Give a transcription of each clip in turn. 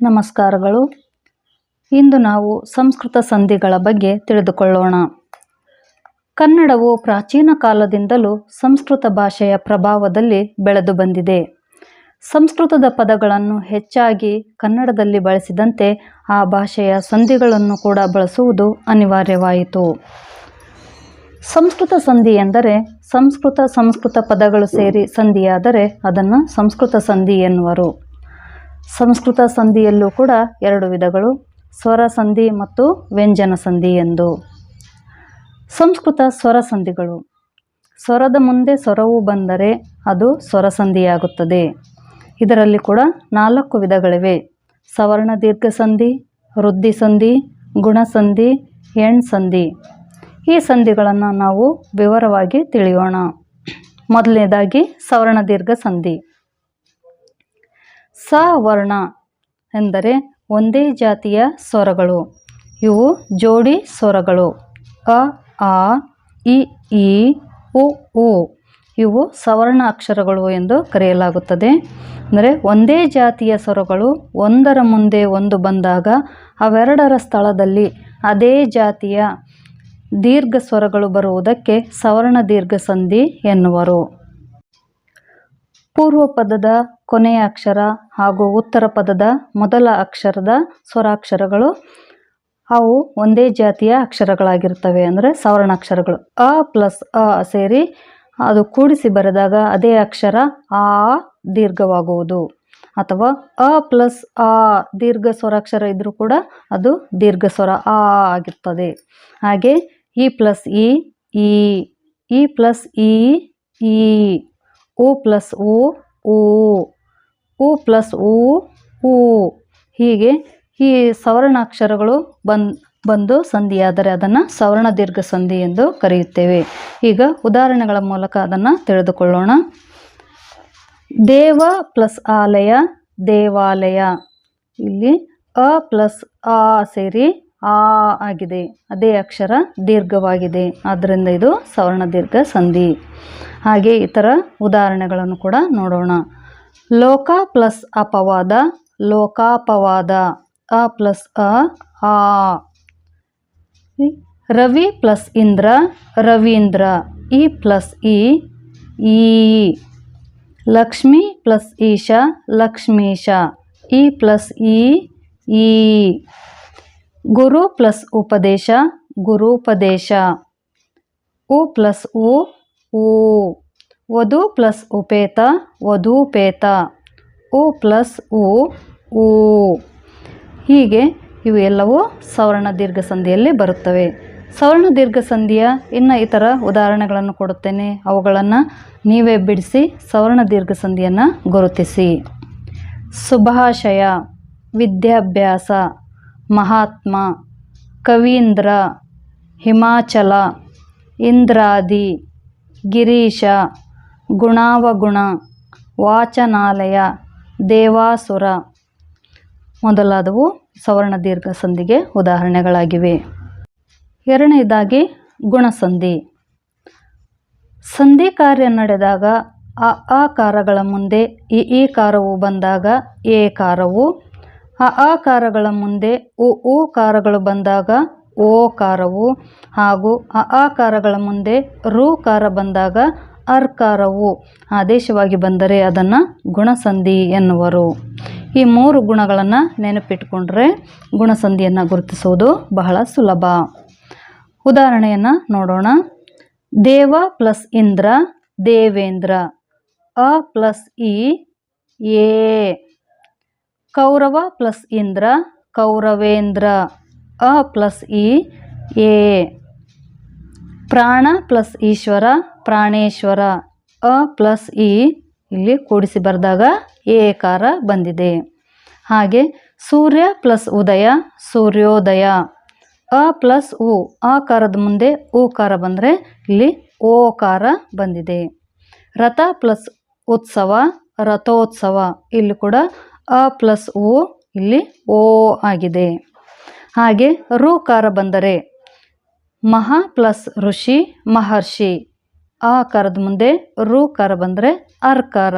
ನಮಸ್ಕಾರಗಳು. ಇಂದು ನಾವು ಸಂಸ್ಕೃತ ಸಂಧಿಗಳ ಬಗ್ಗೆ ತಿಳಿದುಕೊಳ್ಳೋಣ. ಕನ್ನಡವು ಪ್ರಾಚೀನ ಕಾಲದಿಂದಲೂ ಸಂಸ್ಕೃತ ಭಾಷೆಯ ಪ್ರಭಾವದಲ್ಲಿ ಬೆಳೆದು ಬಂದಿದೆ. ಸಂಸ್ಕೃತದ ಪದಗಳನ್ನು ಹೆಚ್ಚಾಗಿ ಕನ್ನಡದಲ್ಲಿ ಬಳಸಿದಂತೆ ಆ ಭಾಷೆಯ ಸಂಧಿಗಳನ್ನು ಕೂಡ ಬಳಸುವುದು ಅನಿವಾರ್ಯವಾಯಿತು. ಸಂಸ್ಕೃತ ಸಂಧಿ ಎಂದರೆ ಸಂಸ್ಕೃತ ಸಂಸ್ಕೃತ ಪದಗಳು ಸೇರಿ ಸಂಧಿಯಾದರೆ ಅದನ್ನು ಸಂಸ್ಕೃತ ಸಂಧಿ ಎನ್ನುವರು. ಸಂಸ್ಕೃತ ಸಂಧಿಯಲ್ಲೂ ಕೂಡ ಎರಡು ವಿಧಗಳು, ಸ್ವರ ಸಂಧಿ ಮತ್ತು ವ್ಯಂಜನ ಸಂಧಿ ಎಂದು. ಸಂಸ್ಕೃತ ಸ್ವರ ಸಂಧಿಗಳು. ಸ್ವರದ ಮುಂದೆ ಸ್ವರವು ಬಂದರೆ ಅದು ಸ್ವರ ಸಂಧಿಯಾಗುತ್ತದೆ. ಇದರಲ್ಲಿ ಕೂಡ ನಾಲ್ಕು ವಿಧಗಳಿವೆ. ಸವರ್ಣ ದೀರ್ಘ ಸಂಧಿ, ವೃದ್ಧಿ ಸಂಧಿ ಗುಣಸಂಧಿ ಸಂಧಿ. ಈ ಸಂಧಿಗಳನ್ನು ನಾವು ವಿವರವಾಗಿ ತಿಳಿಯೋಣ. ಮೊದಲನೇದಾಗಿ ಸವರ್ಣ ದೀರ್ಘ ಸಂಧಿ. ಸವರ್ಣ ಎಂದರೆ ಒಂದೇ ಜಾತಿಯ ಸ್ವರಗಳು. ಇವು ಜೋಡಿ ಸ್ವರಗಳು. ಅ, ಆ, ಇ, ಈ, ಉ ಉ. ಇವು ಸವರ್ಣ ಅಕ್ಷರಗಳು ಎಂದು ಕರೆಯಲಾಗುತ್ತದೆ. ಅಂದರೆ ಒಂದೇ ಜಾತಿಯ ಸ್ವರಗಳು ಒಂದರ ಮುಂದೆ ಒಂದು ಬಂದಾಗ ಅವೆರಡರ ಸ್ಥಳದಲ್ಲಿ ಅದೇ ಜಾತಿಯ ದೀರ್ಘ ಸ್ವರಗಳು ಬರುವುದಕ್ಕೆ ಸವರ್ಣ ದೀರ್ಘ ಸಂಧಿ ಎನ್ನುವರು. ಪೂರ್ವ ಪದದ ಕೊನೆಯ ಅಕ್ಷರ ಹಾಗೂ ಉತ್ತರ ಪದದ ಮೊದಲ ಅಕ್ಷರದ ಸ್ವರಾಕ್ಷರಗಳು. ಅವು ಒಂದೇ ಜಾತಿಯ ಅಕ್ಷರಗಳಾಗಿರ್ತವೆ ಅಂದರೆ ಸವರ್ಣಾಕ್ಷರಗಳು. ಅ ಪ್ಲಸ್ ಅ ಸೇರಿ ಅದು ಕೂಡಿಸಿ ಬರೆದಾಗ ಅದೇ ಅಕ್ಷರ ಆ ದೀರ್ಘವಾಗುವುದು. ಅಥವಾ ಅ ಪ್ಲಸ್ ಆ ದೀರ್ಘ ಸ್ವರಾಕ್ಷರ ಇದ್ದರೂ ಕೂಡ ಅದು ದೀರ್ಘ ಸ್ವರ ಆ ಆಗಿರ್ತದೆ. ಹಾಗೆ ಇ ಪ್ಲಸ್ ಇ ಈ ಇ ಪ್ಲಸ್ ಇ ಈ, ಉ ಪ್ಲಸ್ ಉ ಊ ಉ ಪ್ಲಸ್ ಉ ಊ ಹೀಗೆ ಈ ಸವರ್ಣಾಕ್ಷರಗಳು ಬಂದ್, ಬಂದು ಸಂಧಿಯಾದರೆ ಅದನ್ನು ಸವರ್ಣ ದೀರ್ಘ ಸಂಧಿ ಎಂದು ಕರೆಯುತ್ತೇವೆ. ಈಗ ಉದಾಹರಣೆಗಳ ಮೂಲಕ ಅದನ್ನು ತಿಳಿದುಕೊಳ್ಳೋಣ. ದೇವ ಪ್ಲಸ್ ಆಲಯ, ದೇವಾಲಯ. ಇಲ್ಲಿ ಅ ಪ್ಲಸ್ ಆ ಸೇರಿ ಆ ಆಗಿದೆ. ಅದೇ ಅಕ್ಷರ ದೀರ್ಘವಾಗಿದೆ. ಆದ್ದರಿಂದ ಇದು ಸವರ್ಣ ದೀರ್ಘ ಸಂಧಿ ಹಾಗೆ ಇತರ ಉದಾಹರಣೆಗಳನ್ನು ಕೂಡ ನೋಡೋಣ. ಲೋಕ ಪ್ಲಸ್ ಅಪವಾದ, ಲೋಕಾಪವಾದ, ಅ ಪ್ಲಸ್ ಅ, ಆ. ರವಿ ಪ್ಲಸ್ ಇಂದ್ರ, ರವೀಂದ್ರ, ಇ ಪ್ಲಸ್ ಇ, ಈ. ಲಕ್ಷ್ಮಿ ಪ್ಲಸ್ ಈಶ, ಲಕ್ಷ್ಮೀಶ, ಇ ಪ್ಲಸ್ ಇ, ಈ. ಗುರು ಪ್ಲಸ್ ಉಪದೇಶ ಗುರುಪದೇಶ ಉ ಪ್ಲಸ್ ಉ ಊ ವಧು ಪ್ಲಸ್ ಉಪೇತ ವಧೂಪೇತ ಉ ಪ್ಲಸ್ ಉ ಊ ಹೀಗೆ ಇವು ಎಲ್ಲವೂ ಸವರ್ಣ ದೀರ್ಘ ಸಂಧಿಯಲ್ಲಿ ಬರುತ್ತವೆ. ಸವರ್ಣ ದೀರ್ಘ ಸಂಧಿಯ ಇನ್ನು ಇತರ ಉದಾಹರಣೆಗಳನ್ನು ಕೊಡುತ್ತೇನೆ. ಅವುಗಳನ್ನು ನೀವೇ ಬಿಡಿಸಿ ಸವರ್ಣ ದೀರ್ಘ ಸಂಧಿಯನ್ನು ಗುರುತಿಸಿ. ಶುಭಾಶಯ, ವಿದ್ಯಾಭ್ಯಾಸ, ಮಹಾತ್ಮ, ಕವೀಂದ್ರ, ಹಿಮಾಚಲ, ಇಂದ್ರಾದಿ, ಗಿರೀಶ ಗುಣಾವಗುಣ, ವಾಚನಾಲಯ, ದೇವಾಸುರ. ಮೊದಲಾದವು ಸವರ್ಣ ದೀರ್ಘ ಸಂಧಿಗೆ ಉದಾಹರಣೆಗಳಾಗಿವೆ. ಎರಡನೇದಾಗಿ ಗುಣಸಂಧಿ. ಸಂಧಿ ಕಾರ್ಯ ನಡೆದಾಗ ಆ ಕಾರಗಳ ಮುಂದೆ ಇ ಈ ಕಾರವು ಬಂದಾಗ ಎ ಕಾರವು ಅ ಆ ಕಾರಗಳ ಮುಂದೆ ಉ ಕಾರಗಳು ಬಂದಾಗ ಓ ಕಾರವು ಹಾಗೂ ಆ ಕಾರಗಳ ಮುಂದೆ ರು ಕಾರ ಬಂದಾಗ ಅರ್ಕಾರವು ಆದೇಶವಾಗಿ ಬಂದರೆ ಅದನ್ನು ಗುಣಸಂಧಿ ಎನ್ನುವರು. ಈ ಮೂರು ಗುಣಗಳನ್ನು ನೆನಪಿಟ್ಕೊಂಡ್ರೆ ಗುಣಸಂಧಿಯನ್ನು ಗುರುತಿಸುವುದು ಬಹಳ ಸುಲಭ. ಉದಾಹರಣೆಯನ್ನು ನೋಡೋಣ. ದೇವ ಪ್ಲಸ್ ಇಂದ್ರ, ದೇವೇಂದ್ರ. ಅ ಪ್ಲಸ್ ಇ, ಎ. ಕೌರವ ಪ್ಲಸ್ ಇಂದ್ರ, ಕೌರವೇಂದ್ರ. ಅ ಪ್ಲಸ್ ಇ, ಎ. ಪ್ರಾಣ ಪ್ಲಸ್ ಈಶ್ವರ ಪ್ರಾಣೇಶ್ವರ ಅ ಪ್ಲಸ್ ಇ ಇಲ್ಲಿ ಕೂಡಿಸಿ ಬರೆದಾಗ ಏಕಾರ ಬಂದಿದೆ. ಹಾಗೆ ಸೂರ್ಯ ಪ್ಲಸ್ ಉದಯ, ಸೂರ್ಯೋದಯ. ಅ ಪ್ಲಸ್ ಉ ಆಕಾರದ ಮುಂದೆ ಊಕಾರ ಬಂದರೆ ಇಲ್ಲಿ ಓಕಾರ ಬಂದಿದೆ. ರಥ ಪ್ಲಸ್ ಉತ್ಸವ, ರಥೋತ್ಸವ. ಇಲ್ಲಿ ಕೂಡ ಅ ಪ್ಲಸ್ ಉ ಇಲ್ಲಿ ಓ ಆಗಿದೆ. ಹಾಗೆ ರುಕಾರ ಬಂದರೆ ಮಹಾ ಪ್ಲಸ್ ಋಷಿ, ಮಹರ್ಷಿ. ಆ ಕಾರದ ಮುಂದೆ ರು ಕಾರ ಬಂದರೆ ಅರ್ಕಾರ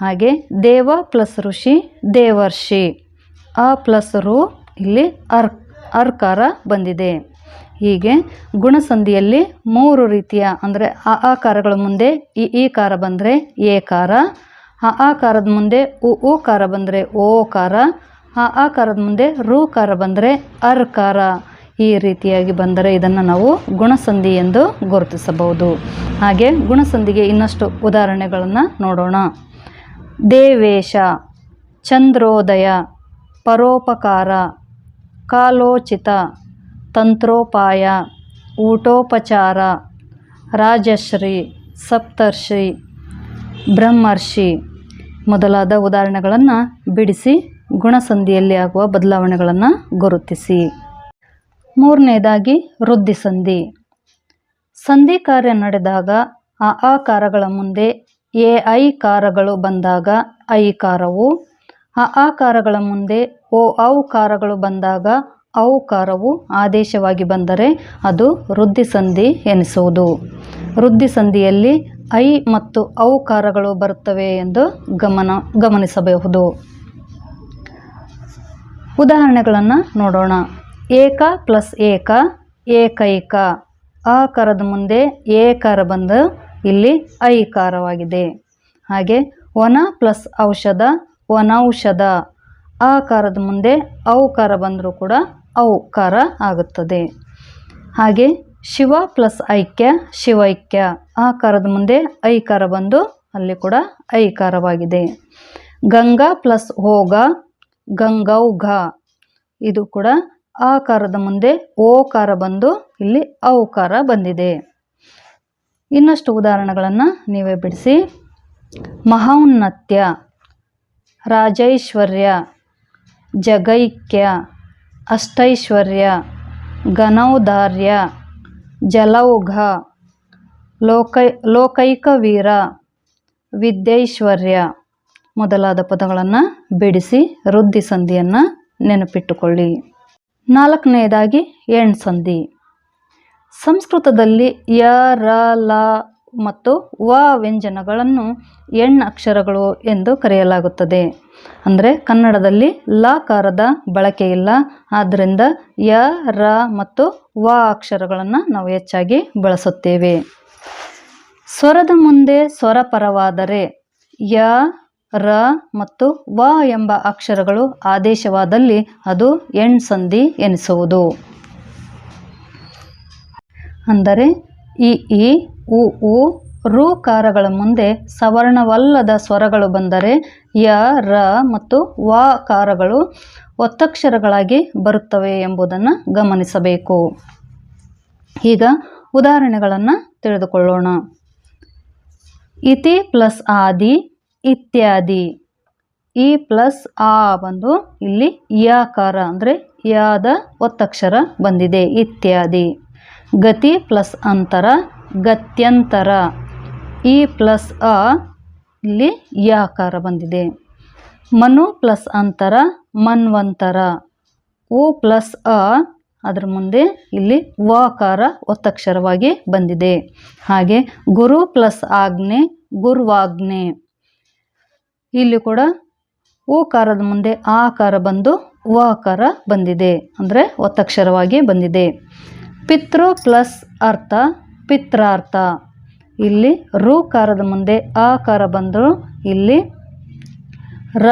ಹಾಗೆ ದೇವ ಪ್ಲಸ್ ಋಷಿ, ದೇವರ್ಷಿ. ಆ ಪ್ಲಸ್ ರು ಇಲ್ಲಿ ಅರ್ ಅರ್ಕಾರ ಬಂದಿದೆ. ಹೀಗೆ ಗುಣಸಂಧಿಯಲ್ಲಿ ಮೂರು ರೀತಿಯ ಅಂದರೆ ಆ ಆಕಾರಗಳ ಮುಂದೆ ಇ ಕಾರ ಬಂದರೆ ಏಕಾರ ಆ ಆಕಾರದ ಮುಂದೆ ಉ ಊಕಾರ ಬಂದರೆ ಓಕಾರ ಆ ಆಕಾರದ ಮುಂದೆ ರು ಕಾರ ಬಂದರೆ ಅರ್ಕಾರ ಈ ರೀತಿಯಾಗಿ ಬಂದರೆ ಇದನ್ನು ನಾವು ಗುಣಸಂಧಿ ಎಂದು ಗುರುತಿಸಬಹುದು. ಹಾಗೆ ಗುಣಸಂಧಿಗೆ ಇನ್ನಷ್ಟು ಉದಾಹರಣೆಗಳನ್ನು ನೋಡೋಣ. ದೇವೇಶ, ಚಂದ್ರೋದಯ, ಪರೋಪಕಾರ, ಕಾಲೋಚಿತ, ತಂತ್ರೋಪಾಯ, ಊಟೋಪಚಾರ, ರಾಜಶ್ರೀ, ಸಪ್ತರ್ಷಿ, ಬ್ರಹ್ಮರ್ಷಿ ಮೊದಲಾದ ಉದಾಹರಣೆಗಳನ್ನು ಬಿಡಿಸಿ ಗುಣಸಂಧಿಯಲ್ಲಿ ಆಗುವ ಬದಲಾವಣೆಗಳನ್ನು ಗುರುತಿಸಿ. ಮೂರನೇದಾಗಿ ವೃದ್ಧಿ ಸಂಧಿ. ಸಂಧಿ ಕಾರ್ಯ ನಡೆದಾಗ ಆ ಆಕಾರಗಳ ಮುಂದೆ ಎ ಐ ಕಾರಗಳು ಬಂದಾಗ ಐ ಕಾರವು, ಆ ಆಕಾರಗಳ ಮುಂದೆ ಓ ಔ ಕಾರಗಳು ಬಂದಾಗ ಔಕಾರವು ಆದೇಶವಾಗಿ ಬಂದರೆ ಅದು ವೃದ್ಧಿ ಸಂಧಿ ಎನಿಸುವುದು. ವೃದ್ಧಿ ಸಂಧಿಯಲ್ಲಿ ಐ ಮತ್ತು ಔಕಾರಗಳು ಬರುತ್ತವೆ ಎಂದು ಗಮನ, ಗಮನಿಸಬಹುದು. ಉದಾಹರಣೆಗಳನ್ನು ನೋಡೋಣ. ಏಕ ಪ್ಲಸ್ ಏಕ, ಏಕೈಕ. ಆಕಾರದ ಮುಂದೆ ಏಕಾರ ಬಂದು ಇಲ್ಲಿ ಐಕಾರವಾಗಿದೆ. ಹಾಗೆ ವನ ಪ್ಲಸ್ ಔಷಧ, ವನೌಷಧ. ಆಕಾರದ ಮುಂದೆ ಔಕಾರ ಬಂದರೂ ಕೂಡ ಔಕಾರ ಆಗುತ್ತದೆ. ಹಾಗೆ ಶಿವ ಪ್ಲಸ್ ಐಕ್ಯ ಶಿವೈಕ್ಯ ಆಕಾರದ ಮುಂದೆ ಐಕಾರ ಬಂದು ಅಲ್ಲಿ ಕೂಡ ಐಕಾರವಾಗಿದೆ. ಗಂಗಾ ಪ್ಲಸ್ ಹೋಗ, ಗಂಗೌಘ. ಇದು ಕೂಡ ಆಕಾರದ ಮುಂದೆ ಓಕಾರ ಬಂದು ಇಲ್ಲಿ ಔಕಾರ ಬಂದಿದೆ. ಇನ್ನಷ್ಟು ಉದಾಹರಣೆಗಳನ್ನು ನೀವೇ ಬಿಡಿಸಿ. ಮಹೌನ್ನತ್ಯ, ರಾಜೈಶ್ವರ್ಯ, ಜಗೈಕ್ಯ, ಅಷ್ಟೈಶ್ವರ್ಯ, ಘನೌದಾರ್ಯ, ಜಲೌಘ, ಲೋಕೈ ಲೋಕೈಕ ವೀರ ವಿದ್ಯೈಶ್ವರ್ಯ ಮೊದಲಾದ ಪದಗಳನ್ನು ಬಿಡಿಸಿ ವೃದ್ಧಿ ಸಂಧಿಯನ್ನು ನೆನಪಿಟ್ಟುಕೊಳ್ಳಿ. ನಾಲ್ಕನೆಯದಾಗಿ ಎಣ್ ಸಂಧಿ. ಸಂಸ್ಕೃತದಲ್ಲಿ ಯ, ರ, ಲ ಮತ್ತು ವ ವ್ಯಂಜನಗಳನ್ನು ಎಣ್ ಅಕ್ಷರಗಳು ಎಂದು ಕರೆಯಲಾಗುತ್ತದೆ. ಅಂದರೆ ಕನ್ನಡದಲ್ಲಿ ಲಕಾರದ ಬಳಕೆ ಇಲ್ಲ. ಆದ್ದರಿಂದ ಯ, ರ ಮತ್ತು ವ ಅಕ್ಷರಗಳನ್ನು ನಾವು ಹೆಚ್ಚಾಗಿ ಬಳಸುತ್ತೇವೆ. ಸ್ವರದ ಮುಂದೆ ಸ್ವರಪರವಾದರೆ ಯ ರ ಮತ್ತು ವ ಎಂಬ ಅಕ್ಷರಗಳು ಆದೇಶವಾದಲ್ಲಿ ಅದು ಎಣ್ ಸಂಧಿ ಎನಿಸುವುದು. ಅಂದರೆ ಇ ಇ ಉ ಉ ಕಾರಗಳ ಮುಂದೆ ಸವರ್ಣವಲ್ಲದ ಸ್ವರಗಳು ಬಂದರೆ ಯ, ರ ಮತ್ತು ವ ಕಾರಗಳು ಒತ್ತಕ್ಷರಗಳಾಗಿ ಬರುತ್ತವೆ ಎಂಬುದನ್ನು ಗಮನಿಸಬೇಕು. ಈಗ ಉದಾಹರಣೆಗಳನ್ನು ತಿಳಿದುಕೊಳ್ಳೋಣ. ಇತಿ ಪ್ಲಸ್ ಆದಿ ಇತ್ಯಾದಿ. ಈ ಪ್ಲಸ್ ಆ ಬಂದು ಇಲ್ಲಿ ಯಾಕಾರ ಅಂದರೆ ಯಾದ ಒತ್ತಕ್ಷರ ಬಂದಿದೆ. ಇತ್ಯಾದಿ. ಗತಿ ಪ್ಲಸ್ ಅಂತರ ಗತ್ಯಂತರ. ಈ ಪ್ಲಸ್ ಅ ಇಲ್ಲಿ ಯಾಕಾರ ಬಂದಿದೆ. ಮನು ಪ್ಲಸ್ ಅಂತರ ಮನ್ವಂತರ. ಉ ಪ್ಲಸ್ ಅ ಅದರ ಮುಂದೆ ಇಲ್ಲಿ ವಾಕಾರ ಒತ್ತಕ್ಷರವಾಗಿ ಬಂದಿದೆ. ಹಾಗೆ ಗುರು ಪ್ಲಸ್ ಆಜ್ಞೆ ಗುರುವಾಜ್ಞೆ. ಇಲ್ಲಿ ಕೂಡ ಓಕಾರದ ಮುಂದೆ ಆ ಆಕಾರ ಬಂದು ವಾಕಾರ ಬಂದಿದೆ. ಅಂದರೆ ಒತ್ತಕ್ಷರವಾಗಿ ಬಂದಿದೆ. ಪಿತೃ ಪ್ಲಸ್ ಅರ್ಥ, ಪಿತ್ರಾರ್ಥ. ಇಲ್ಲಿ ರೂಕಾರದ ಮುಂದೆ ಆಕಾರ ಬಂದರೂ ಇಲ್ಲಿ ರ,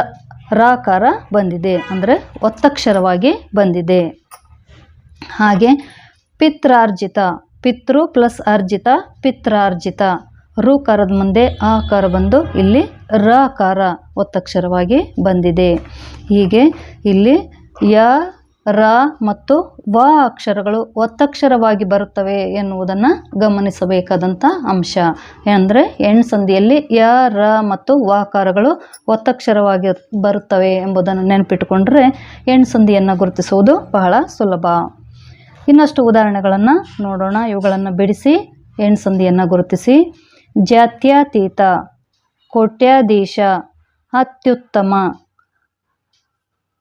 ರಾಕಾರ ಬಂದಿದೆ. ಅಂದರೆ ಒತ್ತಕ್ಷರವಾಗಿ ಬಂದಿದೆ. ಹಾಗೆ ಪಿತ್ರಾರ್ಜಿತ, ಪಿತೃ ಪ್ಲಸ್ ಅರ್ಜಿತ, ಪಿತ್ರಾರ್ಜಿತ. ಋಕಾರದ ಮುಂದೆ ಆಕಾರ ಬಂದು ಇಲ್ಲಿ ರ ಕಾರ ಒತ್ತಕ್ಷರವಾಗಿ ಬಂದಿದೆ. ಹೀಗೆ ಇಲ್ಲಿ ಯ, ರ ಮತ್ತು ವ ಅಕ್ಷರಗಳು ಒತ್ತಕ್ಷರವಾಗಿ ಬರುತ್ತವೆ ಎನ್ನುವುದನ್ನು ಗಮನಿಸಬೇಕಾದಂಥ ಅಂಶ. ಅಂದರೆ ಸಂಧಿಯಲ್ಲಿ ಯ, ರ ಮತ್ತು ವಾಕಾರಗಳು ಒತ್ತಕ್ಷರವಾಗಿ ಬರುತ್ತವೆ ಎಂಬುದನ್ನು ನೆನಪಿಟ್ಟುಕೊಂಡ್ರೆ ಸಂಧಿಯನ್ನು ಗುರುತಿಸುವುದು ಬಹಳ ಸುಲಭ. ಇನ್ನಷ್ಟು ಉದಾಹರಣೆಗಳನ್ನು ನೋಡೋಣ. ಇವುಗಳನ್ನು ಬಿಡಿಸಿ, ಎಣ್ ಸಂಧಿಯನ್ನು ಗುರುತಿಸಿ. ಜಾತ್ಯತೀತ, ಕೋಟ್ಯಾಧೀಶ, ಅತ್ಯುತ್ತಮ,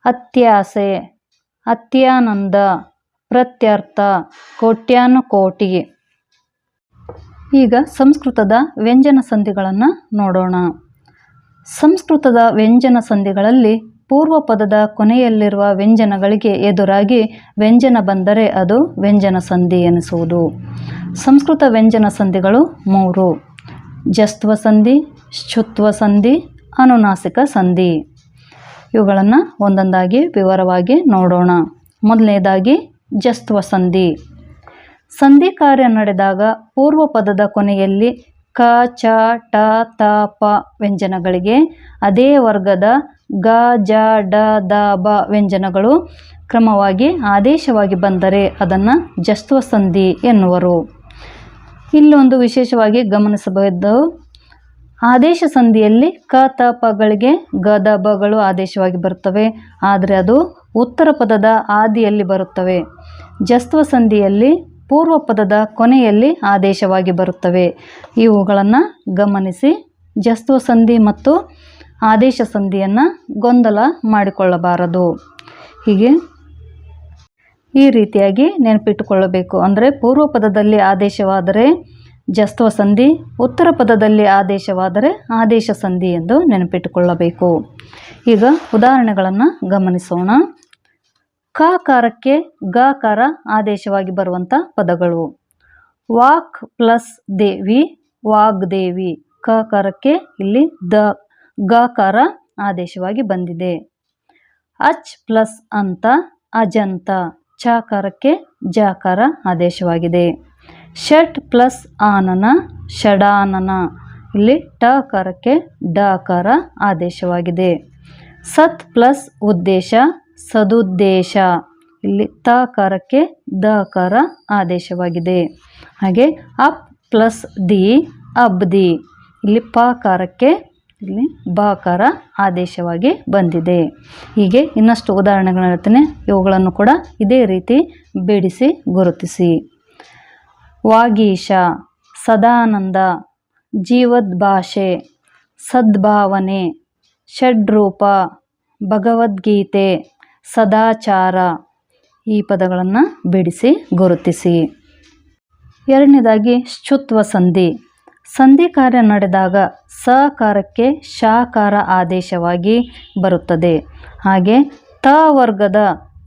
ಅತ್ಯಾಸೆ, ಅತ್ಯಾನಂದ, ಪ್ರತ್ಯರ್ಥ, ಕೋಟ್ಯಾನುಕೋಟಿ. ಈಗ ಸಂಸ್ಕೃತದ ವ್ಯಂಜನ ಸಂಧಿಗಳನ್ನು ನೋಡೋಣ. ಸಂಸ್ಕೃತದ ವ್ಯಂಜನ ಸಂಧಿಗಳಲ್ಲಿ ಪೂರ್ವ ಪದದ ಕೊನೆಯಲ್ಲಿರುವ ವ್ಯಂಜನಗಳಿಗೆ ಎದುರಾಗಿ ವ್ಯಂಜನ ಬಂದರೆ ಅದು ವ್ಯಂಜನ ಸಂಧಿ ಎನಿಸುವುದು. ಸಂಸ್ಕೃತ ವ್ಯಂಜನ ಸಂಧಿಗಳು ಮೂರು. ಜಸ್ತ್ವ ಸಂಧಿ ಶುತ್ವ ಸಂಧಿ ಅನುನಾಸಿಕ ಸಂಧಿ. ಇವುಗಳನ್ನು ಒಂದೊಂದಾಗಿ ವಿವರವಾಗಿ ನೋಡೋಣ. ಮೊದಲನೇದಾಗಿ ಜಸ್ತ್ವ ಸಂಧಿ ಸಂಧಿ ಕಾರ್ಯ ನಡೆದಾಗ ಪೂರ್ವ ಪದದ ಕೊನೆಯಲ್ಲಿ ಕ, ಚ, ಟ, ತ, ಪ ವ್ಯಂಜನಗಳಿಗೆ ಅದೇ ವರ್ಗದ ಗ, ಜ, ಡ, ದ, ಬ ವ್ಯಂಜನಗಳು ಕ್ರಮವಾಗಿ ಆದೇಶವಾಗಿ ಬಂದರೆ ಅದನ್ನು ಜಸ್ತ್ವ ಸಂಧಿ ಎನ್ನುವರು. ಇಲ್ಲೊಂದು ವಿಶೇಷವಾಗಿ ಗಮನಿಸಬಹುದು. ಆದೇಶ ಸಂಧಿಯಲ್ಲಿ ಕ ತ ಪಗಳಿಗೆ ಗ ದ ಬಗಳು ಆದೇಶವಾಗಿ ಬರುತ್ತವೆ. ಆದರೆ ಅದು ಉತ್ತರ ಪದದ ಆದಿಯಲ್ಲಿ ಬರುತ್ತವೆ. ಜಸ್ತ್ವ ಸಂಧಿಯಲ್ಲಿ ಪೂರ್ವ ಪದದ ಕೊನೆಯಲ್ಲಿ ಆದೇಶವಾಗಿ ಬರುತ್ತವೆ. ಇವುಗಳನ್ನು ಗಮನಿಸಿ ಜಸ್ತ್ವ ಸಂಧಿ ಮತ್ತು ಆದೇಶ ಸಂಧಿಯನ್ನು ಗೊಂದಲ ಮಾಡಿಕೊಳ್ಳಬಾರದು. ಹೀಗೆ ಈ ರೀತಿಯಾಗಿ ನೆನಪಿಟ್ಟುಕೊಳ್ಳಬೇಕು. ಅಂದರೆ ಪೂರ್ವ ಪದದಲ್ಲಿ ಆದೇಶವಾದರೆ ಜಸ್ತ್ವ ಸಂಧಿ ಉತ್ತರ ಪದದಲ್ಲಿ ಆದೇಶವಾದರೆ ಆದೇಶ ಸಂಧಿ ಎಂದು ನೆನಪಿಟ್ಟುಕೊಳ್ಳಬೇಕು. ಈಗ ಉದಾಹರಣೆಗಳನ್ನು ಗಮನಿಸೋಣ. ಕಾರಕ್ಕೆ ಗಾಕಾರ ಆದೇಶವಾಗಿ ಬರುವಂಥ ಪದಗಳು. ವಾಕ್ ಪ್ಲಸ್ ದೇವಿ ವಾಗ್ದೇವಿ ಕಾರಕ್ಕೆ ಇಲ್ಲಿ ದ, ಗಾಕಾರ ಆದೇಶವಾಗಿ ಬಂದಿದೆ. ಅಚ್ ಪ್ಲಸ್ ಅಂತ, ಅಜಂತ. ಚಾಕಾರಕ್ಕೆ ಜಾಕಾರ ಆದೇಶವಾಗಿದೆ. ಷಟ್ ಪ್ಲಸ್ ಆನನ ಷಡಾನನ. ಇಲ್ಲಿ ಟಕಾರಕ್ಕೆ ಡಕಾರ ಆದೇಶವಾಗಿದೆ. ಸತ್ ಪ್ಲಸ್ ಉದ್ದೇಶ, ಸದುದ್ದೇಶ. ಇಲ್ಲಿ ತಕಾರಕ್ಕೆ ದಕಾರ ಆದೇಶವಾಗಿದೆ. ಹಾಗೆ ಅಪ್ ಪ್ಲಸ್ ದಿ ಅಬ್ದಿ ಇಲ್ಲಿ ಪಕಾರಕ್ಕೆ ಇಲ್ಲಿ ಬಾಕಾರ ಆದೇಶವಾಗಿ ಬಂದಿದೆ. ಹೀಗೆ ಇನ್ನಷ್ಟು ಉದಾಹರಣೆಗಳನ್ನು ಹೇಳ್ತೇನೆ ಇವುಗಳನ್ನು ಕೂಡ ಇದೇ ರೀತಿ ಬಿಡಿಸಿ ಗುರುತಿಸಿ. ವಾಗೀಶ, ಸದಾನಂದ, ಜೀವದ್ಭಾಷೆ, ಸದ್ಭಾವನೆ, ಷಡ್ರೂಪ, ಭಗವದ್ಗೀತೆ, ಸದಾಚಾರ ಈ ಪದಗಳನ್ನು ಬಿಡಿಸಿ ಗುರುತಿಸಿ. ಎರಡನೇದಾಗಿ ಶುತ್ವ ಸಂಧಿ ಸಂಧಿ ಕಾರ್ಯ ನಡೆದಾಗ ಸಕಾರಕ್ಕೆ ಶಾಕಾರ ಆದೇಶವಾಗಿ ಬರುತ್ತದೆ. ಹಾಗೆ ತ ವರ್ಗದ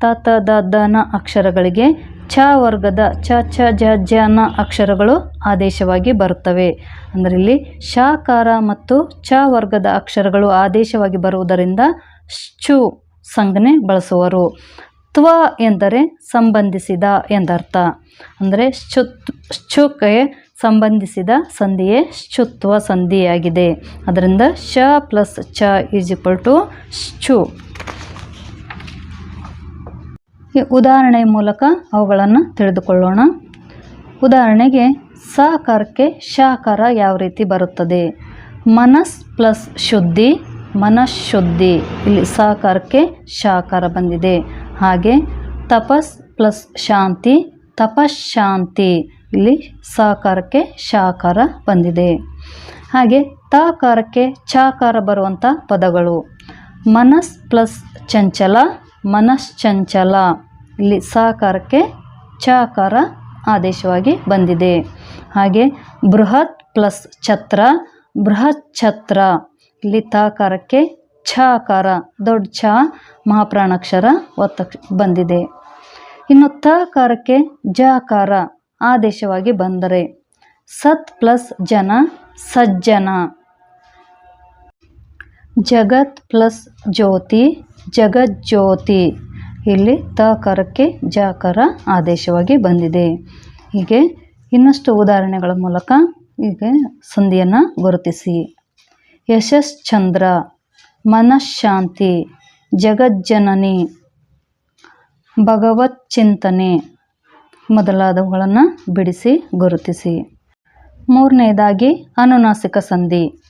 ತ ತ ದ ದನ ಅಕ್ಷರಗಳಿಗೆ ಛ ವರ್ಗದ ಛ ಛ ಜ ಜನ ಅಕ್ಷರಗಳು ಆದೇಶವಾಗಿ ಬರುತ್ತವೆ. ಅಂದರೆ ಇಲ್ಲಿ ಶಾಕಾರ ಮತ್ತು ಛ ವರ್ಗದ ಅಕ್ಷರಗಳು ಆದೇಶವಾಗಿ ಬರುವುದರಿಂದ ಶು ಸಂಜ್ಞೆ ಬಳಸುವರು. ತ್ವ ಎಂದರೆ ಸಂಬಂಧಿಸಿದ ಎಂದರ್ಥ. ಅಂದರೆ ಶುತ್ ಶುಕ್ಕೆ ಸಂಬಂಧಿಸಿದ ಸಂಧಿಯೇ ಶುತ್ವ ಸಂಧಿಯಾಗಿದೆ. ಅದರಿಂದ ಶ ಪ್ಲಸ್ ಚ ಈಸ್ ಈಕ್ವಲ್ ಟು ಶು ಉದಾಹರಣೆಯ ಮೂಲಕ ಅವುಗಳನ್ನು ತಿಳಿದುಕೊಳ್ಳೋಣ. ಉದಾಹರಣೆಗೆ, ಸಾಕಾರಕ್ಕೆ ಶಾಕಾರ ಯಾವ ರೀತಿ ಬರುತ್ತದೆ? ಮನಸ್ ಪ್ಲಸ್ ಶುದ್ಧಿ, ಮನಃಶುದ್ಧಿ. ಇಲ್ಲಿ ಸಾಕಾರಕ್ಕೆ ಶಾಕಾರ ಬಂದಿದೆ. ಹಾಗೆ ತಪಸ್ ಪ್ಲಸ್ ಶಾಂತಿ, ತಪಶಾಂತಿ. ಇಲ್ಲಿ ಸಾಕಾರಕ್ಕೆ ಶಾಕಾರ ಬಂದಿದೆ. ಹಾಗೆ ತಾಕಾರಕ್ಕೆ ಚಾಕಾರ ಬರುವಂಥ ಪದಗಳು. ಮನಸ್ ಪ್ಲಸ್ ಚಂಚಲ ಮನಶ್ಚಂಚಲ ಇಲ್ಲಿ ಸಾಕಾರಕ್ಕೆ ಚಾಕಾರ ಆದೇಶವಾಗಿ ಬಂದಿದೆ. ಹಾಗೆ ಬೃಹತ್ ಪ್ಲಸ್ ಛತ್ರ, ಬೃಹತ್ ಛತ್ರ. ಇಲ್ಲಿ ತಾಕಾರಕ್ಕೆ ಛಾಕಾರ, ದೊಡ್ಡ ಛ, ಮಹಾಪ್ರಾಣಾಕ್ಷರ ಒತ್ತ ಬಂದಿದೆ. ಇನ್ನು ತಾಕಾರಕ್ಕೆ ಜಕಾರ ಆದೇಶವಾಗಿ ಬಂದರೆ. ಸತ್ ಪ್ಲಸ್ ಜನ ಸಜ್ಜನ. ಜಗತ್ ಪ್ಲಸ್ ಜ್ಯೋತಿ ಜಗಜ್ಯೋತಿ ಇಲ್ಲಿ ತಕಾರಕ್ಕೆ ಜಾಕಾರ ಆದೇಶವಾಗಿ ಬಂದಿದೆ. ಹೀಗೆ ಇನ್ನಷ್ಟು ಉದಾಹರಣೆಗಳ ಮೂಲಕ ಹೀಗೆ ಸಂಧಿಯನ್ನು ಗುರುತಿಸಿ. ಯಶಶ್ಚಂದ್ರ, ಮನಃಶಾಂತಿ, ಜಗಜ್ಜನನಿ ಭಗವತ್ ಚಿಂತನೆ ಮೊದಲಾದವುಗಳನ್ನು ಬಿಡಿಸಿ, ಗುರುತಿಸಿ. ಮೂರನೆಯದಾಗಿ ಅನುನಾಸಿಕ ಸಂಧಿ.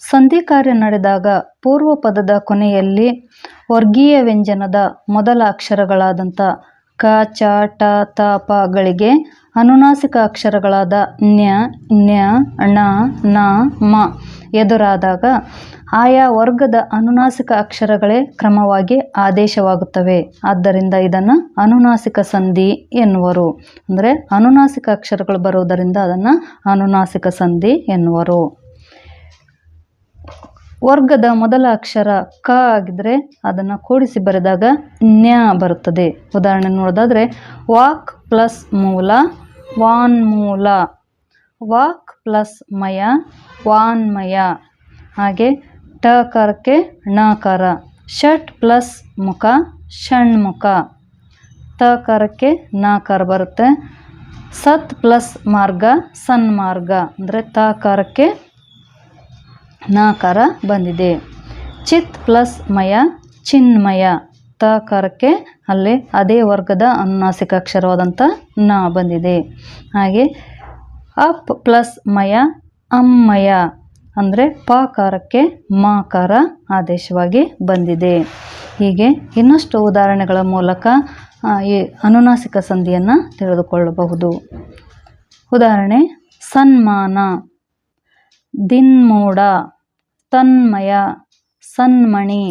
ಸಂಧಿ ಕಾರ್ಯ ನಡೆದಾಗ ಪೂರ್ವ ಪದದ ಕೊನೆಯಲ್ಲಿ ವರ್ಗೀಯ ವ್ಯಂಜನದ ಮೊದಲ ಅಕ್ಷರಗಳಾದಂಥ ಕ, ಚ, ಟ, ತ ಪಗಳಿಗೆ ಅನುನಾಸಿಕ ಅಕ್ಷರಗಳಾದ ನ್ಯ ನ್ಯ, ಣ, ನ, ಮ ಎದುರಾದಾಗ ಆಯಾ ವರ್ಗದ ಅನುನಾಸಿಕ ಅಕ್ಷರಗಳೇ ಕ್ರಮವಾಗಿ ಆದೇಶವಾಗುತ್ತವೆ. ಆದ್ದರಿಂದ ಇದನ್ನು ಅನುನಾಸಿಕ ಸಂಧಿ ಎನ್ನುವರು. ಅಂದರೆ ಅನುನಾಸಿಕ ಅಕ್ಷರಗಳು ಬರುವುದರಿಂದ ಅದನ್ನು ಅನುನಾಸಿಕ ಸಂಧಿ ಎನ್ನುವರು. ವರ್ಗದ ಮೊದಲ ಅಕ್ಷರ ಕ ಆಗಿದ್ರೆ ಅದನ್ನು ಕೂಡಿಸಿ ಬರೆದಾಗ ನ್ಯ ಬರುತ್ತದೆ. ಉದಾಹರಣೆ ನೋಡೋದಾದರೆ ವಾಕ್ ಪ್ಲಸ್ ಮೂಲ ವಾನ್ಮೂಲ. ವಾಕ್ ಪ್ಲಸ್ ಮಯ, ವಾನ್ಮಯ. ಹಾಗೆ ಟಕರ್ಕೆ ಣಕಾರ ಷಟ್ ಪ್ಲಸ್ ಮುಖ ಷಣ್ಮುಖ ತಕಾರಕ್ಕೆ ನಾಕಾರ ಬರುತ್ತೆ. ಸತ್ ಪ್ಲಸ್ ಮಾರ್ಗ ಸನ್ಮಾರ್ಗ ಅಂದರೆ ತಕಾರಕ್ಕೆ ನಾಕಾರ ಬಂದಿದೆ. ಚಿತ್ ಪ್ಲಸ್ ಮಯ, ಚಿನ್ಮಯ. ತಕಾರಕ್ಕೆ ಅಲ್ಲಿ ಅದೇ ವರ್ಗದ ಅನುನಾಸಿಕ ಅಕ್ಷರವಾದಂಥ ನ ಬಂದಿದೆ. ಹಾಗೆ ಅಪ್ ಪ್ಲಸ್ ಮಯ ಅಮ್ಮಯ ಅಂದರೆ ಪಕಾರಕ್ಕೆ ಮಾಕಾರ ಆದೇಶವಾಗಿ ಬಂದಿದೆ. ಹೀಗೆ ಇನ್ನಷ್ಟು ಉದಾಹರಣೆಗಳ ಮೂಲಕ ಈ ಅನುನಾಸಿಕ ಸಂಧಿಯನ್ನು ತಿಳಿದುಕೊಳ್ಳಬಹುದು. ಉದಾಹರಣೆ, ಸನ್ಮಾನ, ದಿನ್ಮೂಡ, ತನ್ಮಯ, ಸನ್ಮಣಿ,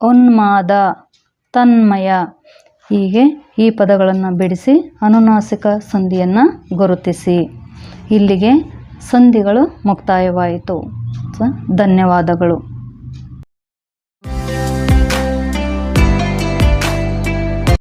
ಉನ್ಮಾದ ತನ್ಮಯ. ಹೀಗೆ ಈ ಪದಗಳನ್ನು ಬಿಡಿಸಿ ಅನುನಾಸಿಕ ಸಂಧಿಯನ್ನು ಗುರುತಿಸಿ. ಇಲ್ಲಿಗೆ ಸಂಧಿಗಳು ಮುಕ್ತಾಯವಾಯಿತು. ಧನ್ಯವಾದಗಳು.